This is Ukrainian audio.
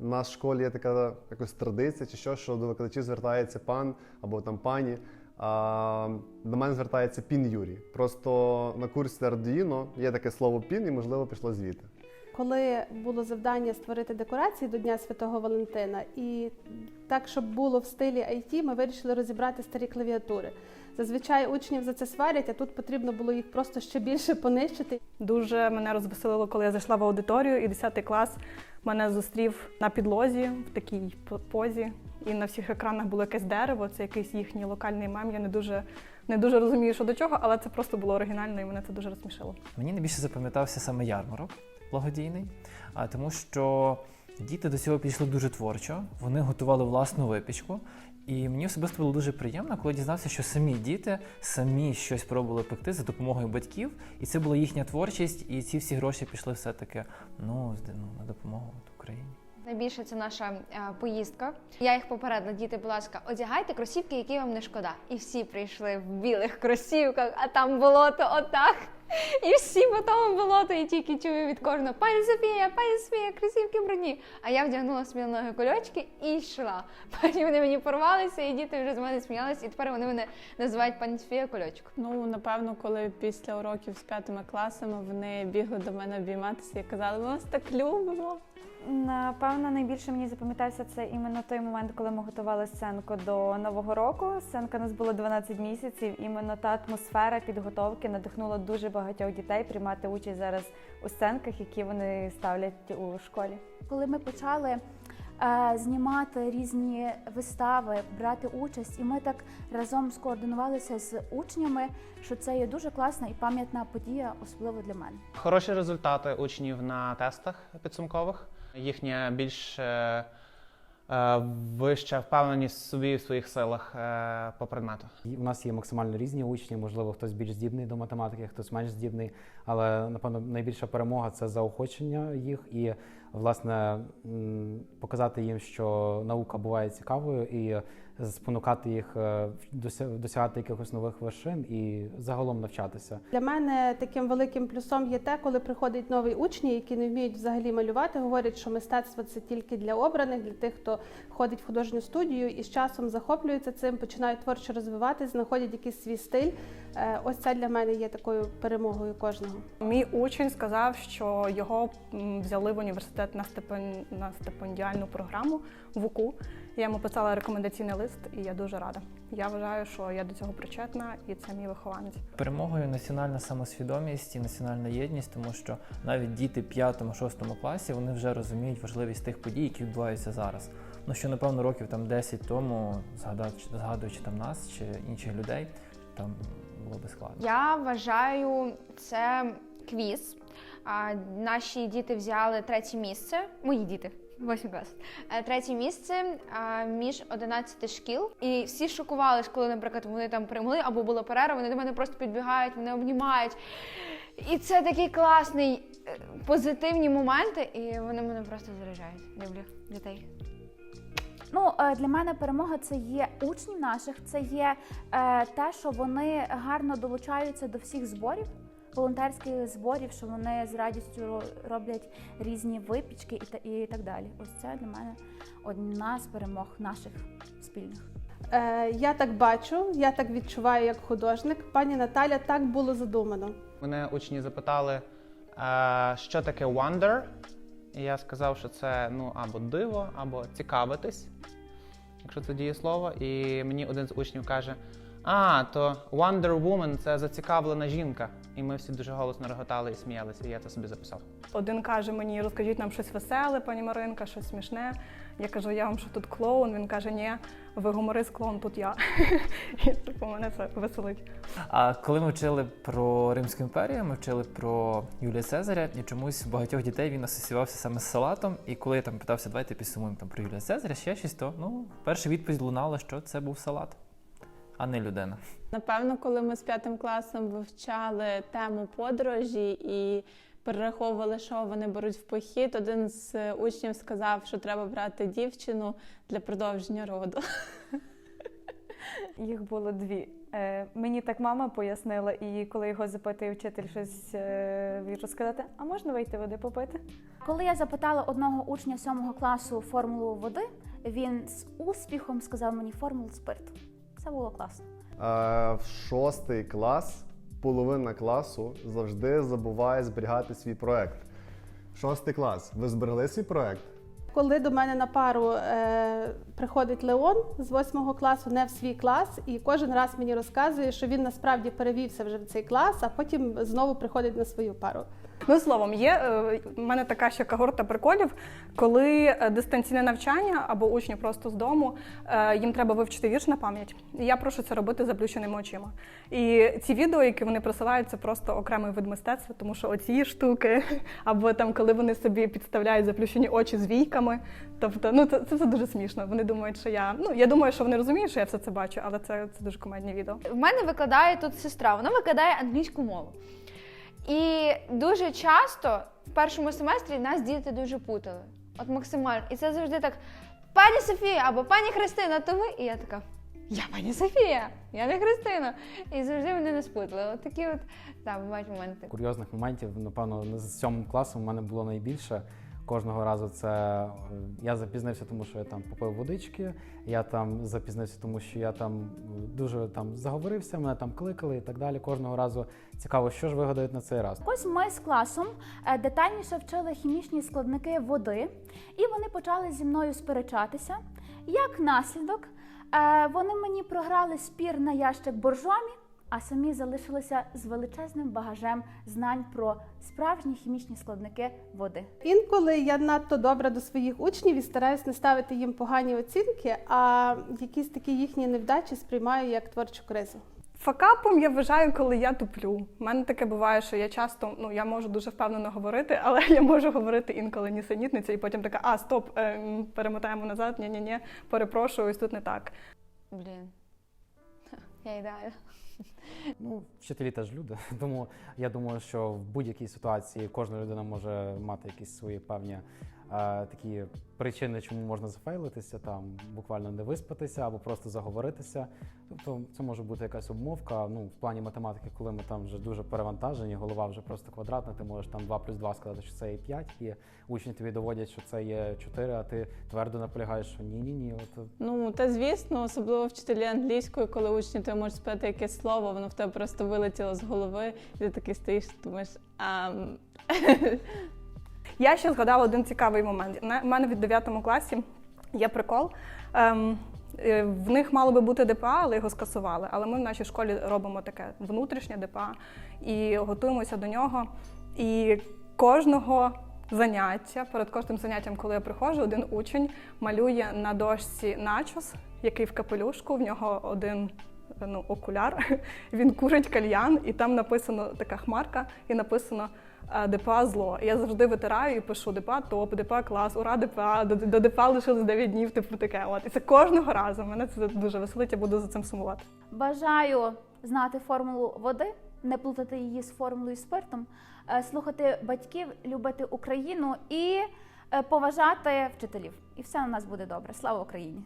У нас в школі є така якась традиція, чи що, що до викладачів звертається пан або там пані. А до мене звертається пін Юрій. Просто на курсі Arduino є таке слово пін, і можливо пішло звідти. Коли було завдання створити декорації до Дня Святого Валентина, і так, щоб було в стилі IT, ми вирішили розібрати старі клавіатури. Зазвичай учнів за це сварять, а тут потрібно було їх просто ще більше понищити. Дуже мене розвеселило, коли я зайшла в аудиторію, і 10 клас мене зустрів на підлозі в такій позі. І на всіх екранах було якесь дерево, це якийсь їхній локальний мем. Я не дуже, не дуже розумію, що до чого, але це просто було оригінально і мене це дуже розсмішило. Мені найбільше запам'ятався саме ярмарок благодійний, а тому що діти до цього підійшли дуже творчо, вони готували власну випічку. І мені особисто було дуже приємно, коли дізнався, що самі діти самі щось пробували пекти за допомогою батьків, і це була їхня творчість, і ці всі гроші пішли все-таки ну, ну, на допомогу Україні. Найбільше це наша е, поїздка. Я їх попередила, діти, будь ласка, одягайте кросівки, які вам не шкода. І всі прийшли в білих кросівках, а там болото отак. І всі по тому болоту, і тільки чую від кожного пані Софія, пані Софія, кросівки брудні. А я вдягнула собі на ноги кольочки і йшла. Потім вони мені порвалися, і діти вже з мене сміялися, і тепер вони мене називають пані Софія кольочок. Ну, напевно, коли після уроків з п'ятими класами вони бігли до мене обійматися і казали, ми вас так любимо. Напевно, найбільше мені запам'ятався це іменно той момент, коли ми готували сценку до нового року. Сценка у нас було 12 місяців. Іменно та атмосфера підготовки надихнула дуже багатьох дітей приймати участь зараз у сценках, які вони ставлять у школі. коли ми почали е, знімати різні вистави, брати участь, і ми так разом скоординувалися з учнями, що це є дуже класна і пам'ятна подія, особливо для мене. Хороші результати учнів на тестах підсумкових. Їхня більш е, е, вища впевненість в собі в своїх силах е, по предмету. У нас є максимально різні учні, можливо, хтось більш здібний до математики, хтось менш здібний. Але напевно найбільша перемога це заохочення їх і власне показати їм, що наука буває цікавою, і спонукати їх е, дося- досягати якихось нових вершин і загалом навчатися. Для мене таким великим плюсом є те, коли приходять нові учні, які не вміють взагалі малювати, говорять, що мистецтво це тільки для обраних, для тих, хто ходить в художню студію і з часом захоплюються цим, починають творчо розвиватись, знаходять якийсь свій стиль. Е, Ось це для мене є такою перемогою кожного. Мій учень сказав, що його взяли в університет на стипендіальну програму в УКУ. Я йому писала рекомендаційний лист, і я дуже рада. Я вважаю, що я до цього причетна, і це мій вихованець. Перемогою національна самосвідомість і національна єдність, тому що навіть діти 5-6 класі вони вже розуміють важливість тих подій, які відбуваються зараз. Ну що напевно років там 10 тому, згадавши- згадуючи там нас чи інших людей, там було би складно. Я вважаю це квіз. А, наші діти взяли третє місце. Мої діти. Восьмий клас. Е, Третє місце між 11 шкіл. І всі шокувались, коли, наприклад, вони там перемогли або була перерва, вони до мене просто підбігають, вони обнімають. І це такий класний, е, позитивні моменти, і вони мене просто заряджають. Люблю дітей. Ну, е, для мене перемога це є учнів наших, це є те, що вони гарно долучаються до всіх зборів, волонтерських зборів, що вони з радістю роблять різні випічки і, та, і так далі. Ось це для мене одна з перемог наших спільних. Е, Я так бачу, я так відчуваю як художник. Пані Наталя, так було задумано. Мене учні запитали, е, що таке wonder. І я сказав, що це ну або диво, або цікавитись, якщо це дієслово. І мені один з учнів каже: А, то Wonder Woman це зацікавлена жінка. І ми всі дуже голосно реготали і сміялися, і я це собі записав. Один каже мені, розкажіть нам щось веселе, пані Маринка, щось смішне. Я кажу, я вам що тут клоун. Він каже, ні, ви гуморист, клоун, тут я. І типу мене це веселить. А коли ми вчили про Римську імперію, ми вчили про Юлія Цезаря, і чомусь багатьох дітей він асоціювався саме з салатом. І коли я там питався, давайте підсумуємо там про Юлія Цезаря, ще щось, то ну, перша відповідь лунала, що це був салат, а не людина. Напевно, коли ми з п'ятим класом вивчали тему подорожі і перераховували, що вони беруть в похід, один з учнів сказав, що треба брати дівчину для продовження роду. Їх було дві. Е, мені так мама пояснила, і коли його запитує вчитель щось е, віршу сказати, а можна вийти води попити? Коли я запитала одного учня сьомого класу формулу води, він з успіхом сказав мені формулу спирту. Це було класно. Е, в шостий клас половина класу завжди забуває зберігати свій проект. Шостий клас. Ви зберегли свій проект? Коли до мене на пару е, приходить Леон з восьмого класу, не в свій клас, і кожен раз мені розказує, що він насправді перевівся вже в цей клас, а потім знову приходить на свою пару. Ну, словом, є е, в мене така ще когорта приколів, коли е, дистанційне навчання або учні просто з дому, е, їм треба вивчити вірш на пам'ять. Я прошу це робити заплющеними очима. І ці відео, які вони присилають, це просто окремий вид мистецтва, тому що оці штуки, або там, коли вони собі підставляють заплющені очі з війками. Тобто, ну це, це все дуже смішно. Вони думають, що я. Ну я думаю, що вони розуміють, що я все це бачу, але це, це дуже комедні відео. В мене викладає тут сестра, вона викладає англійську мову. І дуже часто в першому семестрі нас діти дуже путали. От максимально. І це завжди так: пані Софія або пані Христина, то ви? І я така. Я пані Софія, я не Христина. І завжди вони нас путали. От такі от так, бувають моменти. Курйозних моментів, напевно, з сьомим класом у мене було найбільше. Кожного разу це я запізнився, тому що я там попив водички. Я там запізнився, тому що я там дуже там заговорився, мене там кликали і так далі. Кожного разу цікаво, що ж вигадають на цей раз. Ось ми з класом е, детальніше вчили хімічні складники води, і вони почали зі мною сперечатися. Як наслідок, е, вони мені програли спір на ящик боржомі, а самі залишилися з величезним багажем знань про справжні хімічні складники води. Інколи я надто добра до своїх учнів і стараюсь не ставити їм погані оцінки, а якісь такі їхні невдачі сприймаю як творчу кризу. Факапом я вважаю, коли я туплю. У мене таке буває, що я часто ну я можу дуже впевнено говорити, але я можу говорити інколи нісенітниця, і потім така, а стоп, е, м, перемотаємо назад. Ні, ні, ні, перепрошую, ось тут не так. Блін. Я ідеальна. Ну, вчителі теж люди. Тому я думаю, що в будь-якій ситуації кожна людина може мати якісь свої певні такі причини, чому можна зафейлитися, там буквально не виспатися або просто заговоритися. Тобто це може бути якась обмовка. Ну, в плані математики, коли ми там вже дуже перевантажені, голова вже просто квадратна, ти можеш там 2 плюс 2 сказати, що це є 5, і учні тобі доводять, що це є 4, а ти твердо наполягаєш, що ні, ні, ні. От Ну, та звісно, особливо вчителі англійської, коли учні ти можеш спити якесь слово, воно в тебе просто вилетіло з голови, і ти такий стоїш, думаєш, ам... Я ще згадала один цікавий момент. У мене в 9 класі є прикол. Ем, е, в них мало би бути ДПА, але його скасували. Але ми в нашій школі робимо таке внутрішнє ДПА і готуємося до нього. І кожного заняття, перед кожним заняттям, коли я приходжу, один учень малює на дошці начос, який в капелюшку, в нього один ну, окуляр. Він курить кальян, і там написано така хмарка, і написано е, ДПА зло. І я завжди витираю і пишу ДПА топ, ДПА клас, ура, ДПА, до, до ДПА лишилось 9 днів, типу таке. От. І це кожного разу. Мене це дуже веселить, я буду за цим сумувати. Бажаю знати формулу води, не плутати її з формулою спиртом, е, слухати батьків, любити Україну і е, поважати вчителів. І все у нас буде добре. Слава Україні!